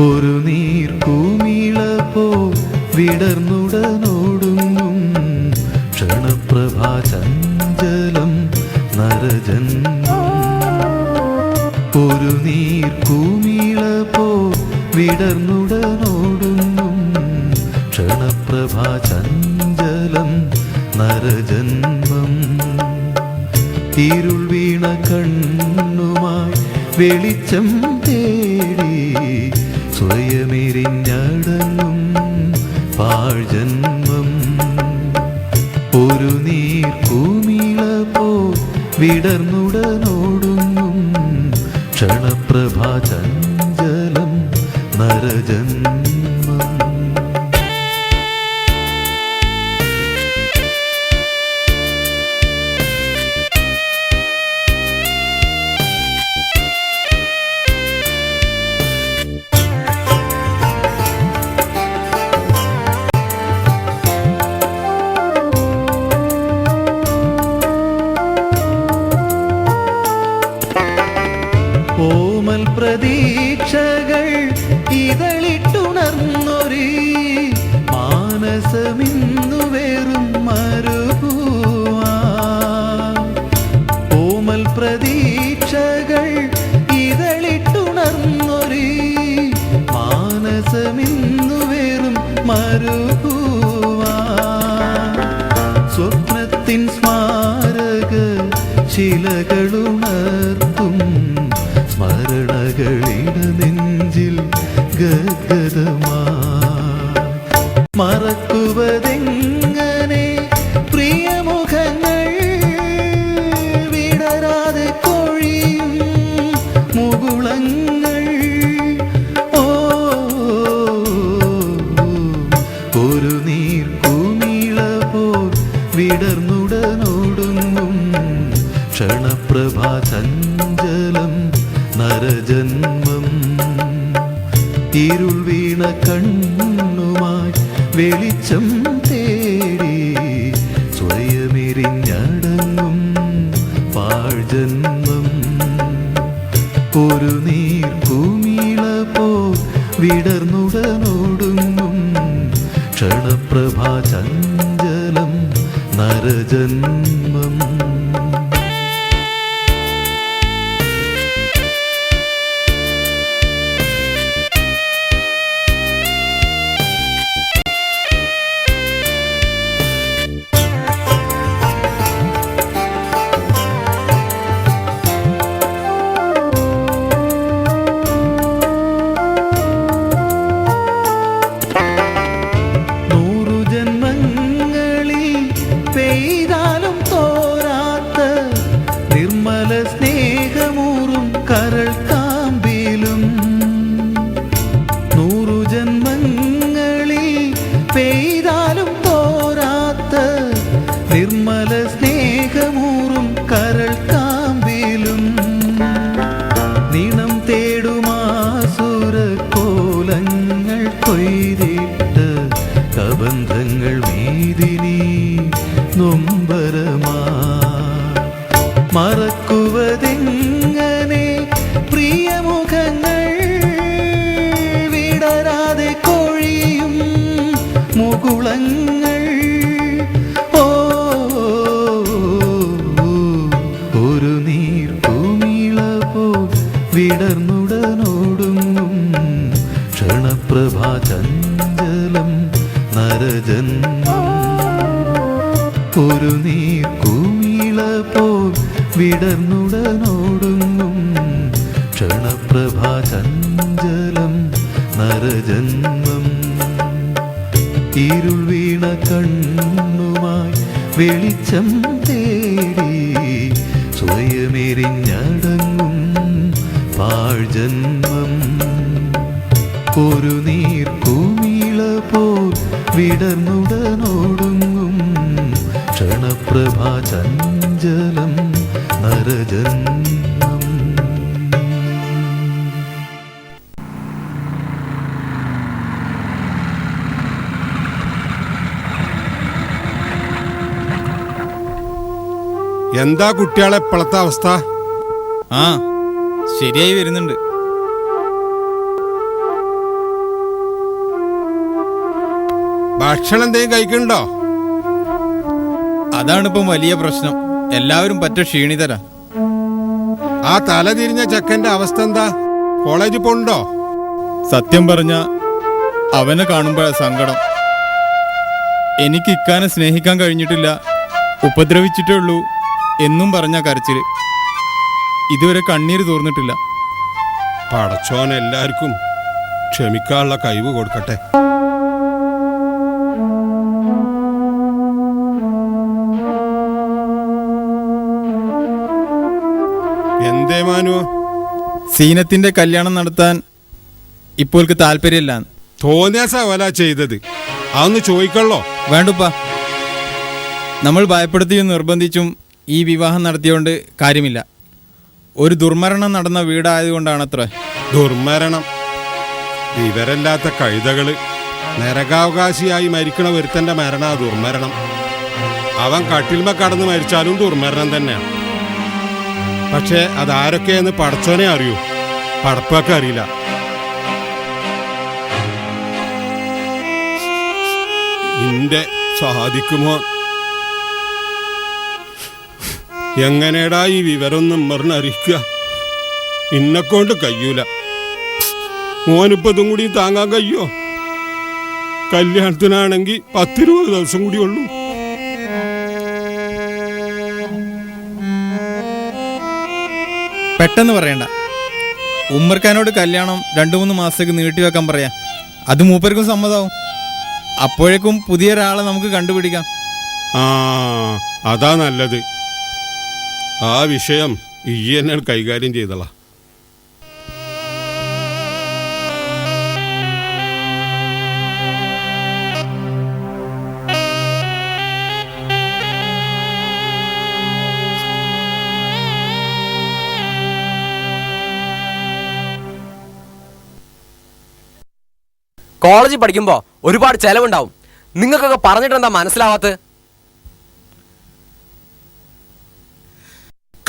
ഒരു നീർക്കൂമിള പോ വിടർന്നുടനോടുങ്ങും. ക്ഷണപ്രഭാ ചഞ്ചലം നരജന്മം ഒരു നീർക്കൂമിള പോ വിടർന്നുടനോടുങ്ങും. ക്ഷണപ്രഭാ ചഞ്ചലം നരജന്മം ഇരുൾ വീണ കണ്ണുമായി വെളിച്ചം തേടി സ്വയമെരിഞ്ഞടങ്ങും പാഴ്ജന്മം ഒരു നീർക്കൂമിള പോ വിടർന്നുടനോടുങ്ങും. ക്ഷണപ്രഭാ ചഞ്ചലം നരജന്മം. ഗദ്ഗതമാ മറക്കുവതെങ്ങനെ ഇരുൾ വീണ കണ്ണുമായി വെളിച്ചം തേടി സ്വയമെരിഞ്ഞടങ്ങും പാഴ്ജന്മം ഒരു നീർക്കുമിള പോ വിടർന്നുടനോടുങ്ങും ക്ഷണപ്രഭാ ചഞ്ചലം നരജന്മം. നൊമ്പരമാ. മറക്കുവതെങ്ങനെ പ്രിയമുഖങ്ങൾ വിടരാതെ കൊഴിയും മുകുളങ്ങൾ. ഓ ഒരു നീർക്കുമിള പോ വിടർന്നുടനോടുങ്ങും ക്ഷണപ്രഭാചഞ്ചലം നരജന്മം. ഒരു കുമിള പോ വിടർന്നുടനോടുങ്ങും. ക്ഷണപ്രഭാ ചഞ്ചലം നരജന്മം. ഇരുൾ വീണ കണ്ണുമായി വെളിച്ചം തേടി സ്വയമെറിഞ്ഞടങ്ങും പാഴ്ജന്മം ഒരു നീർക്കുമിള പോൽ വിടർന്നുടനോടുങ്ങും. ക്ഷണപ്രഭാചഞ്ചലം നരജന്മം. എന്താ കുട്ടികളെ ഇപ്പോഴത്തെ അവസ്ഥ? ആ ശരിയായി വരുന്നുണ്ട്. ഭക്ഷണം എന്തെങ്കിലും കഴിക്കണ്ടോ അതാണിപ്പം വലിയ പ്രശ്നം. എല്ലാവരും പറ്റ ക്ഷീണിതരാ. ആ തല തിരിഞ്ഞ ചെക്കന്റെ അവസ്ഥ എന്താ? കോളേജ് പോണ്ടോ സത്യം പറഞ്ഞ അവനെ കാണുമ്പോഴാ സങ്കടം. എനിക്ക് ഇക്കാനെ സ്നേഹിക്കാൻ കഴിഞ്ഞിട്ടില്ല. ഉപദ്രവിച്ചിട്ടേ ഉള്ളൂ എന്നും പറഞ്ഞ കരച്ചിൽ. ഇതുവരെ കണ്ണീര് തോർന്നിട്ടില്ല. പടച്ചോൻ എല്ലാവർക്കും ക്ഷമിക്കാനുള്ള കഴിവ് കൊടുക്കട്ടെ. സീനത്തിന്റെ കല്യാണം നടത്താൻ ഇപ്പോൾക്ക് താല്പര്യമില്ല. തോന്നിയാസാവല ചെയ്തത്. അതൊന്ന് ചോദിക്കള്ളോ? വേണ്ടപ്പ. നമ്മൾ ഭയപ്പെടുത്തിയും നിർബന്ധിച്ചും ഈ വിവാഹം നടത്തിയോണ്ട് കാര്യമില്ല. ഒരു ദുർമരണം നടന്ന വീടായതുകൊണ്ടാണത്രേ. ദുർമരണം. വിവരല്ലാത്ത കഴുതകൾ. നരകാവകാശിയായി മരിക്കണ ഒരുത്തന്റെ മരണ ദുർമരണം. അവൻ കട്ടിൽമ കടന്ന് മരിച്ചാലും ദുർമരണം തന്നെയാണ് പക്ഷേ അതാരൊക്കെയെന്ന് പടച്ചോനെ അറിയൂ. പടപ്പൊക്കെ അറിയില്ല. നിന്റെ സാധിക്കുമോ എങ്ങനെടാ ഈ വിവരമൊന്നും മറിഞ്ഞറിയിക്കുക ഇന്നെക്കൊണ്ട് കഴിയൂല. മോനിപ്പോ ഇതും കൂടി താങ്ങാൻ കഴിയോ? കല്യാണത്തിനാണെങ്കിൽ പത്തിരുപത് ദിവസം കൂടി ഉള്ളൂ. പെട്ടെന്ന് പറയണ്ട. ഉമ്മർഖാനോട് കല്യാണം രണ്ടു മൂന്ന് മാസത്തേക്ക് നീട്ടിവെക്കാൻ പറയാം. അത് മൂപ്പർക്കും സമ്മതാവും. അപ്പോഴേക്കും പുതിയ ഒരാളെ നമുക്ക് കണ്ടുപിടിക്കാം. ആ അതാ നല്ലത്. ആ വിഷയം ഈ എന്നെ കൈകാര്യം ചെയ്തളാ. കോളേജിൽ പഠിക്കുമ്പോൾ ഒരുപാട് ചെലവുണ്ടാവും. നിങ്ങൾക്കൊക്കെ പറഞ്ഞിട്ട് എന്താ മനസ്സിലാവാത്തത്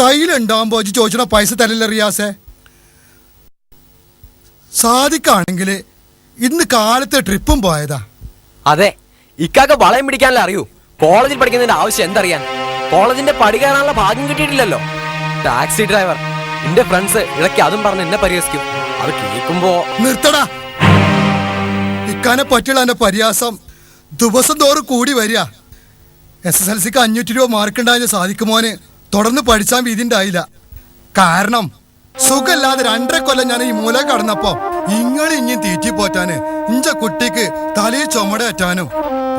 കയ്യിലുണ്ടാവുമ്പോ ഇജ്ജ് ചോദിച്ചണ പൈസ തരില്ല റിയാസേ? സാധിക്കാണെങ്കിൽ ഇന്ന് കാലത്തെ ട്രിപ്പും പോയതാ. അതെ ഇക്കാക്ക് വളയം പിടിക്കാനല്ലേ അറിയൂ. കോളേജിൽ പഠിക്കുന്നതിന്റെ ആവശ്യം എന്തറിയാൻ? കോളേജിന്റെ പഠിക്കാനുള്ള കയറാനുള്ള ഭാഗ്യം കിട്ടിയിട്ടില്ലല്ലോ. ടാക്സി ഡ്രൈവർ എന്റെ ഫ്രണ്ട്സ് ഇടയ്ക്ക് അതും പറഞ്ഞ് എന്നെ പരിഹസിക്കും. അത് കേൾക്കുമ്പോ നിർത്തടാ. ഇക്കാനെ പറ്റിയുള്ള എന്റെ പരിയാസം ദിവസം തോറും കൂടി വരിക. എസ് എസ് എൽ സിക്ക് അഞ്ഞൂറ്റി രൂപ മാർക്ക് മാർക്കുണ്ടായ സാധിക്കുമോന് തുടർന്ന് പഠിച്ചാൻ വീതി ഉണ്ടായില്ല. കാരണം സുഖമില്ലാതെ രണ്ടര കൊല്ലം ഞാൻ ഈ മൂല കടന്നപ്പോ ഇങ്ങനെ ഇങ്ങനെ തീറ്റി പോറ്റാന് ഇഞ്ച കുട്ടിക്ക് തലയിൽ ചുമട അറ്റാനും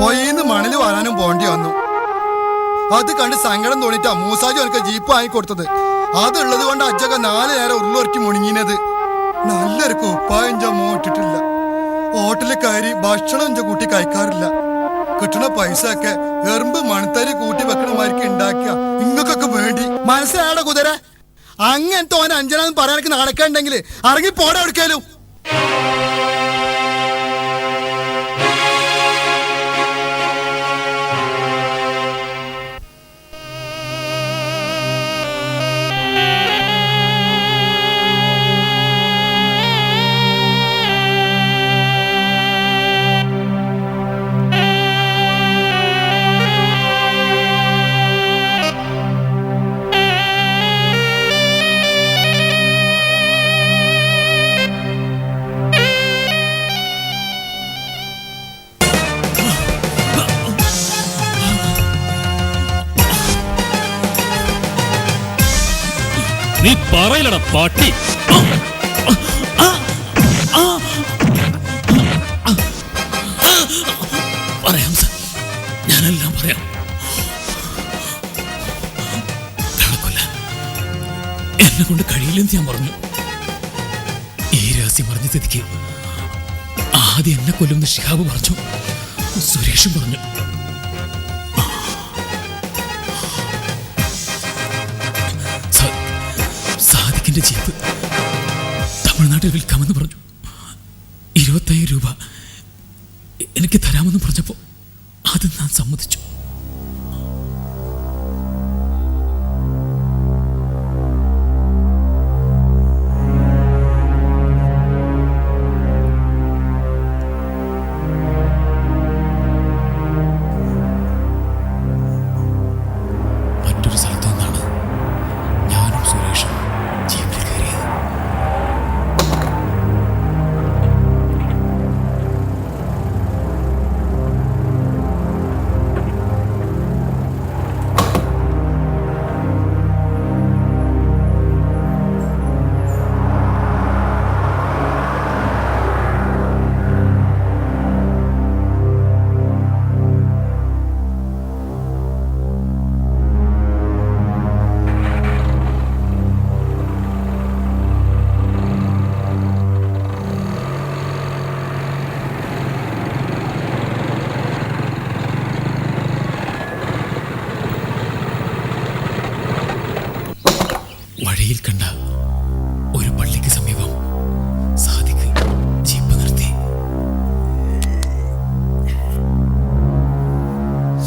പൊയ്യിന്ന് മണൽ വരാനും പോണ്ടി വന്നു. അത് കണ്ട് സങ്കടം തോന്നിട്ടാ മൂസാജി എനിക്ക് ജീപ്പ് വാങ്ങിക്കൊടുത്തത് അതുള്ളത് കൊണ്ട് അജ്ജൊക്കെ നാല് നേരം ഉരുളൊരുക്കി മുണുങ്ങിനത്. നല്ലൊരു മോട്ടിട്ടില്ല ഹോട്ടലിൽ കയറി ഭക്ഷണം എന്റെ കൂട്ടി കഴിക്കാറില്ല. കിട്ടണ പൈസ ഒക്കെ എറുമ്പ് മണത്തരി കൂട്ടി വെക്കണമാർക്ക് ഉണ്ടാക്കിയ ഇങ്ങക്കൊക്കെ വേണ്ടി. മനസ്സിലായട കുതിര? അങ്ങനത്തെ ഓൻ അഞ്ചനാന്ന് പറയാനൊക്കെ നടക്കണ്ടെങ്കിൽ ഇറങ്ങി പോടെ എടുക്കാലും നീ പറയില്ലട പാട്ടി. പറയാം സർ. ഞാനെല്ലാം പറയാം. നടക്കില്ല. എന്നെ കൊണ്ട് കഴിയില്ലെന്ന് ഞാൻ പറഞ്ഞു. ഈ രഹസ്യം പറഞ്ഞ സ്ഥിതിക്ക് ആദ്യം എന്നെ കൊല്ലുന്ന ഷിഹാബ് പറഞ്ഞു സുരേഷും പറഞ്ഞു. സാദിഖിന്റെ ജീപ്പ് തമിഴ്നാട്ടിൽ വിൽക്കാമെന്ന് പറഞ്ഞു. ഇരുപത്തയ്യായിരം രൂപ എനിക്ക് തരാമെന്ന് പറഞ്ഞപ്പോൾ അത് ഞാൻ സമ്മതിച്ചു.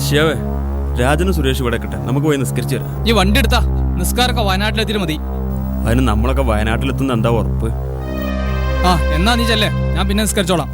ശിവേ രാജനും സുരേഷ് ഇവിടെ കിട്ടെ നമുക്ക് പോയി നിസ്കരിച്ചു വരാം. ഈ വണ്ടി എടുത്താ. നിസ്കാരൊക്കെ വയനാട്ടിലെത്തിയിട്ട് മതി. അതിന് നമ്മളൊക്കെ വയനാട്ടിലെത്തുന്ന എന്താ ഉറപ്പ്? ആ എന്നാ നീ ചെല്ലേ? ഞാൻ പിന്നെ നിസ്കരിച്ചോളാം.